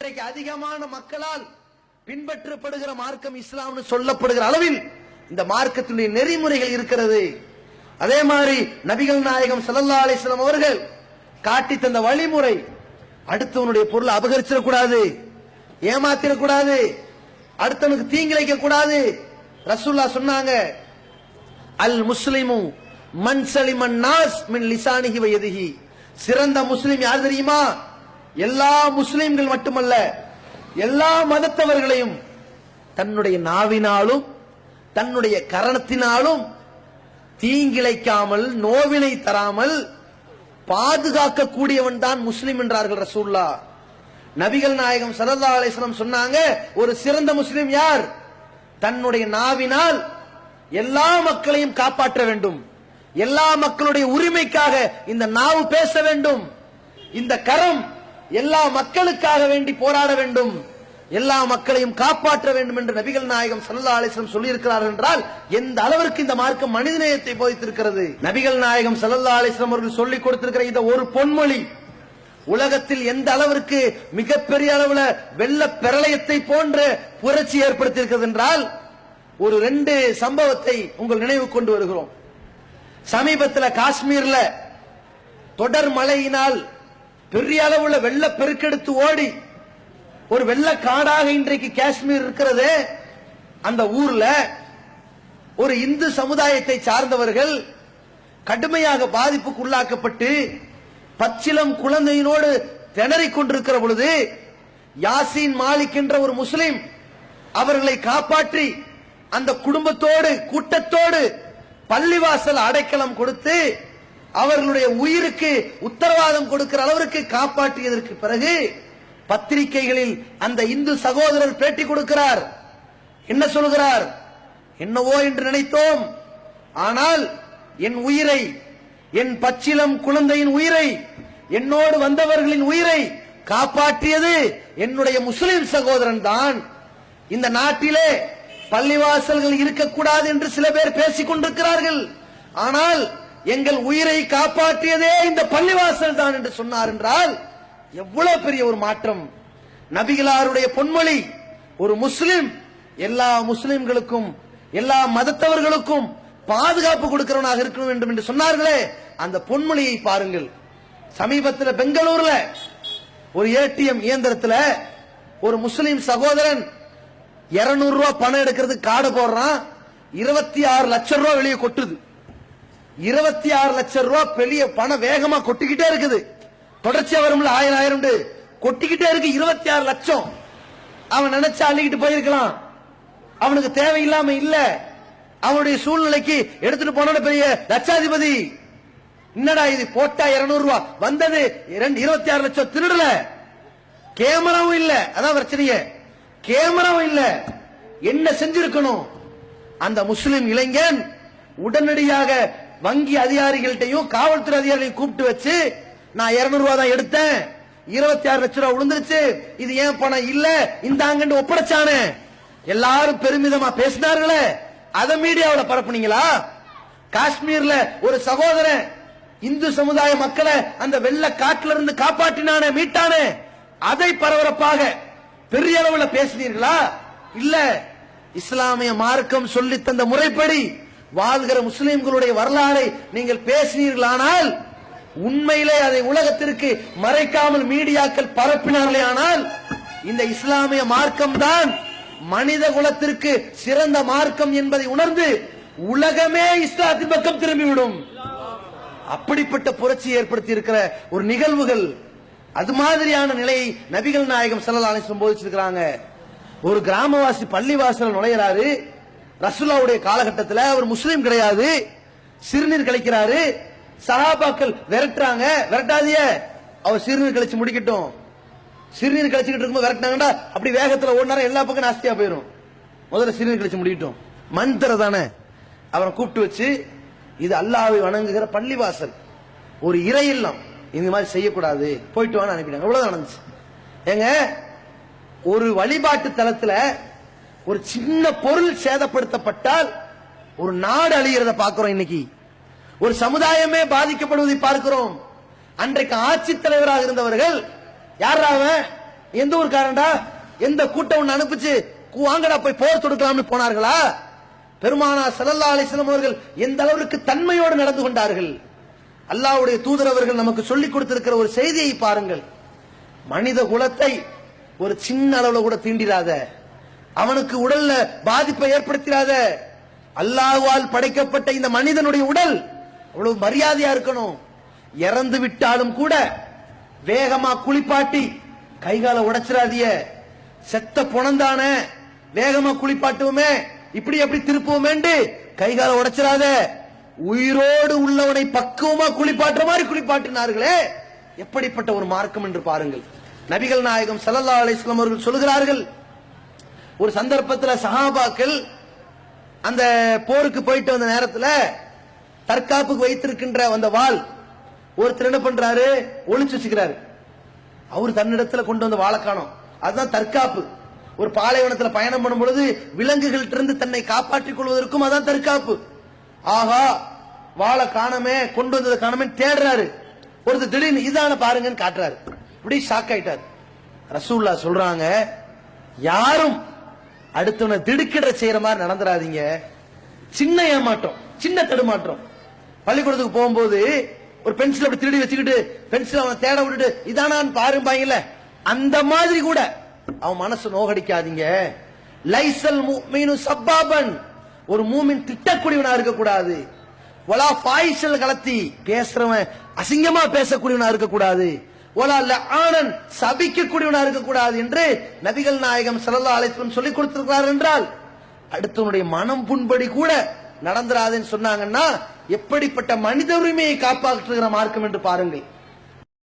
இன்றைக்கு அதிகமான மக்களால் பின்பற்றப்படுகிற மார்க்கம் இஸ்லாம்னு சொல்லப்படுகிற அளவில் இந்த மார்க்கத்தினுடைய நெறிமுறைகள் இருக்கிறது. அதே மாதிரி நபிகள் நாயகம் ஸல்லல்லாஹு அலிஸ்லாம் அவர்கள் காட்டி தந்த வழிமுறை அடுத்தவனுடைய பொருளை அபகரிச்சிடக்கூடாது ஏமாத்திடக்கூடாது அடுத்தவனுக்கு தீங்கிழைக்க கூடாது ரசூல்லா சொன்னாங்க அல் முஸ்லிமு மன் சலிமன் நாஸ் மின் லிசானிகி வயதுகி சிறந்த முஸ்லிம் யார் தெரியுமா? எல்லா முஸ்லிம்கள் மட்டுமல்ல எல்லா மதத்தவர்களையும் தன்னுடைய நாவினாலும் தன்னுடைய கரணத்தினாலும் தீங்கிழைக்காமல் நோவினை தராமல் பாதுகாக்க கூடியவன் தான் முஸ்லிம் என்றார்கள் ரசூல்லா நபிகள் நாயகம் சரதா அலைஹி சொன்னாங்க ஒரு சிறந்த முஸ்லிம் யார்? தன்னுடைய நாவினால் எல்லா மக்களையும் காப்பாற்ற வேண்டும். எல்லா மக்களுடைய உரிமைக்காக இந்த நாவு பேச வேண்டும். இந்த கரம் எல்லா மக்களுக்காக வேண்டி போராட வேண்டும். எல்லா மக்களையும் காப்பாற்ற வேண்டும் என்று நபிகள் நாயகம் சல்லா அலிஸ்லம் சொல்லியிருக்கிறார் என்றால் எந்த அளவிற்கு இந்த மார்க்கம் மனிதநேயத்தை போதித்திருக்கிறது? நபிகள் நாயகம் சல்லா அலிஸ்லம் அவர்கள் சொல்லிக் கொடுத்திருக்கிற இந்த ஒரு பொன்மொழி உலகத்தில் எந்த அளவிற்கு மிகப்பெரிய அளவுல வெள்ள பிரளயத்தை போன்ற புரட்சி ஏற்படுத்தியிருக்கிறது என்றால் ஒரு ரெண்டு சம்பவத்தை உங்கள் நினைவு கொண்டு வருகிறோம். சமீபத்தில் காஷ்மீர்ல தொடர் மழையினால் பெரிய அளவுல வெள்ள பெருக்கெடுத்து ஓடி ஒரு வெள்ள காடாக இன்றைக்கு காஷ்மீர் இருக்கிறது அந்த ஊர்ல ஒரு இந்து சமுதாயத்தை சார்ந்தவர்கள் கடுமையாக பாதிப்புக்கு உள்ளாக்கப்பட்டு பச்சிலம் குழந்தையினோடு திணறிக் கொண்டிருக்கிற பொழுது யாசின் மாலிக் என்ற ஒரு முஸ்லிம் அவர்களை காப்பாற்றி அந்த குடும்பத்தோடு கூட்டத்தோடு பள்ளிவாசல் அடைக்கலம் கொடுத்து அவர்களுடைய உயிருக்கு உத்தரவாதம் கொடுக்கிற அளவிற்கு காப்பாற்றியதற்கு பிறகு பத்திரிகைகளில் அந்த இந்து சகோதரர் பேட்டி கொடுக்கிறார். என்ன சொல்கிறார்? என்னவோ என்று நினைத்தோம். ஆனால் என் உயிரை என் பச்சிலம் குழந்தையின் உயிரை என்னோடு வந்தவர்களின் உயிரை காப்பாற்றியது என்னுடைய முஸ்லிம் சகோதரன் தான். இந்த நாட்டிலே பள்ளிவாசல்கள் இருக்கக்கூடாது என்று சில பேர் பேசிக் கொண்டிருக்கிறார்கள். ஆனால் எங்கள் உயிரை காப்பாற்றியதே இந்த பள்ளிவாசல் தான் என்று சொன்னார் என்றால் எவ்வளவு பெரிய ஒரு மாற்றம். நபிகளாருடைய பொன்மொழி ஒரு முஸ்லிம் எல்லா முஸ்லிம்களுக்கும் எல்லா மதத்தவர்களுக்கும் பாதுகாப்பு கொடுக்கிறவனாக இருக்க வேண்டும் என்று சொன்னார்களே அந்த பொன்மொழியை பாருங்கள். சமீபத்தில் பெங்களூர்ல ஒரு ஏடிஎம் இயந்திரத்தில் ஒரு முஸ்லிம் சகோதரன் 200 ரூபாய் பணம் எடுக்கிறதுக்கு காடு போடுறான் இருபத்தி ஆறு லட்சம் ரூபாய் வெளியே கொட்டுது. இருபத்தி ஆறு லட்சம் ரூபாய் பெரிய பணம் வேகமா கொட்டிக்கிட்டே இருக்குது. தொடர்ச்சியா வரும்ல ஆயிரம் ஆயிரம் கொட்டிக்கிட்டே இருக்கு இருபத்தி ஆறு லட்சம். அவன் நினைச்சா அள்ளிக்கிட்டு போயிருக்கலாம். அவனுக்கு தேவையில்லாம இல்ல. அவனுடைய சூழ்நிலைக்கு எடுத்துட்டு போன பெரிய லட்சாதிபதி. என்னடா இது போட்டா 200 ரூபாய் வந்தது இரண்டு- இருபத்தி ஆறு லட்சம் திருடல. கேமராவும் இல்ல. அதான் பிரச்சனையே. கேமராவும் இல்ல. என்ன செஞ்சிருக்கணும்? அந்த முஸ்லிம் இளைஞன் உடனடியாக வங்கி அதிகாரிகள்ட்டையும் காவல்துறை அதிகாரிகளையும் கூப்பிட்டு வச்சு நான் 200 ரூபாய் தான் எடுத்தேன். இருபத்தி ஆறு லட்சம் ரூபாய் விழுந்துருச்சு. இது ஏன் பணம் இல்ல? இந்தாங்கன்னு ஒப்படைச்சானே. எல்லாரும் பெருமிதமா பேசினார்களே. அத மீடியாவில் பரப்புனீங்களா? காஷ்மீர்ல ஒரு சகோதரன் இந்து சமுதாய மக்களை அந்த வெள்ள காட்டுல இருந்து காப்பாற்றினானே மீட்டானே. அதை பரபரப்பாக பெரிய அளவுல பேசினீர்களா? இல்ல. இஸ்லாமிய மார்க்கம் சொல்லி தந்த முறைப்படி வாழ்கிற முஸ்லிம்களுடைய வரலாறை நீங்கள் பேசினீர்களானால் உண்மையிலே அதை உலகத்திற்கு மறைக்காமல் மீடியாக்கள் பரப்பினார்களே ஆனால் இந்த இஸ்லாமிய மார்க்கம் தான் மனித குலத்திற்கு சிறந்த மார்க்கம் என்பதை உணர்ந்து உலகமே இஸ்லாத்தின் பக்கம் திரும்பிவிடும். அப்படிப்பட்ட புரட்சி ஏற்படுத்தி இருக்கிற ஒரு நிகழ்வுகள் அது மாதிரியான நிலையை நபிகள் நாயகம் ஸல்லல்லாஹு அலைஹி போதிச்சிருக்கிறாங்க. ஒரு கிராமவாசி பள்ளிவாசல் நுழையிறாரு ரசுல்லாவுடைய காலகட்டத்தில் அவர் முஸ்லீம் கிடையாது. சிறுநீர் கழிக்கிறாரு. சஹாபாக்கள் விரட்டுறாங்க. விரட்டாதிய அவர் சிறுநீர் கழிச்சு முடிக்கட்டும். சிறுநீர் கழிச்சுக்கிட்டு இருக்கும்போது விரட்டினாங்கடா அப்படி வேகத்தில் ஓடினாரா எல்லா பக்கம் நாஸ்தியா போயிடும் முதல்ல சிறுநீர் கழிச்சு முடிக்கட்டும். மந்திர தானே. அவரை கூப்பிட்டு வச்சு இது அல்லாவை வணங்குகிற பள்ளிவாசல். ஒரு இறை இல்லம். இந்த மாதிரி செய்யக்கூடாது. போயிட்டு வான்னு அனுப்பிட்டாங்க. இவ்வளவுதான் நடந்துச்சு. ஏங்க ஒரு வழிபாட்டு தளத்துல ஒரு சின்ன பொருள் சேதப்படுத்தப்பட்டால் ஒரு நாடு அழிகிறத பார்க்கிறோம் இன்னைக்கு. ஒரு சமுதாயமே பாதிக்கப்படுவதை பார்க்கிறோம். அன்றைக்கு ஆட்சி தலைவராக இருந்தவர்கள் யார் அவன்? எந்த ஊர்க்காரன்டா? எந்த கூட்டம் ஒண்ணு அனுப்பிச்சு வாங்கடா போய் போர் தொடுக்கலாம்னு போனார்களா? பெருமானா ஸல்லல்லாஹு அலைஹி அவர்கள் எந்த அளவிற்கு தன்மையோடு நடந்து கொண்டார்கள்? அல்லாவுடைய தூதர் அவர்கள் நமக்கு சொல்லிக் கொடுத்திருக்கிற ஒரு செய்தியை பாருங்கள். மனித குலத்தை ஒரு சின்ன அளவுல கூட தீண்டிராத அவனுக்கு உடல்ல பாதிப்பை ஏற்படுத்திடாத. அல்லாஹ்வால் படைக்கப்பட்ட இந்த மனிதனுடைய உடல் அவ்வளவு மரியாதையா இருக்கணும். இறந்து விட்டாலும் கூட வேகமா குளிப்பாட்டி கைகால உடைச்சிடாதிய செத்த புணந்தானே வேகமா குளிப்பாட்டுவோமே. இப்படி எப்படி திருப்புவோமேண்டு கைகால உடைச்சிடாத. உயிரோடு உள்ளவனை பக்குவமா குளிப்பாட்டுற மாதிரி குளிப்பாட்டினார்களே. எப்படிப்பட்ட ஒரு மார்க்கம் என்று பாருங்கள். நபிகள் நாயகம் சல்லா அலிஸ்லாம் அவர்கள் சொல்கிறார்கள் ஒரு சந்தர்ப்பத்தில் சஹாபாக்கள் அந்த போருக்கு போயிட்டு வந்த நேரத்தில் தற்காப்புக்கு வைத்திருக்கின்ற அந்த வாள் ஒருத்தர் என்ன பண்றாரு? ஒளிச்சு வச்சுக்கிறாரு. அவர் தன்னிடத்துல கொண்டு வந்த வாழை காணும். அதுதான் தற்காப்பு. ஒரு பாலைவனத்தில் பயணம் பண்ணும் பொழுது விலங்குகள்ட்ட இருந்து தன்னை காப்பாற்றிக் கொள்வதற்கும் அதான் தற்காப்பு. ஆஹா வாழை காணமே கொண்டு வந்ததை காணமே தேடுறாரு. ஒருத்தர் திடீர்னு இதான பாருங்கன்னு காட்டுறாரு. இப்படி ஷாக் ஆயிட்டார். ரசூல்லா சொல்றாங்க யாரும் அடுத்தவனை திடுக்கிட செய்யற மாதிரி நடந்துடாதீங்க சின்ன ஏமாற்றம் சின்ன தடுமாற்றம். பள்ளிக்கூடத்துக்கு போகும்போது ஒரு பென்சில் அப்படி திருடி வச்சுக்கிட்டு பென்சில் அவனை தேட விட்டுட்டு இதானான்னு பாருப்பாங்கல்ல அந்த மாதிரி கூட அவன் மனசு நோகடிக்காதீங்க. லைசல் மீனு சப்பாபன். ஒரு மூமின் திட்டக்கூடியவனா இருக்கக்கூடாது. ஒலா பாய்ச்சல் கலத்தி பேசுறவன் அசிங்கமா பேசக்கூடியவனா இருக்கக்கூடாது. ஆனன் சபிக்கக்கூடியவனா இருக்கக்கூடாது என்று நபிகள் நாயகம் ஸல்லல்லாஹு அலைஹி சொல்லிக் கொடுத்திருக்கிறார் என்றால் அடுத்தவனுடைய மனம் புண்படி கூட நடந்துராதுன்னு சொன்னாங்கன்னா எப்படிப்பட்ட மனித உரிமையை காப்பாற்றுகிற மார்க்கம் என்று பாருங்கள்.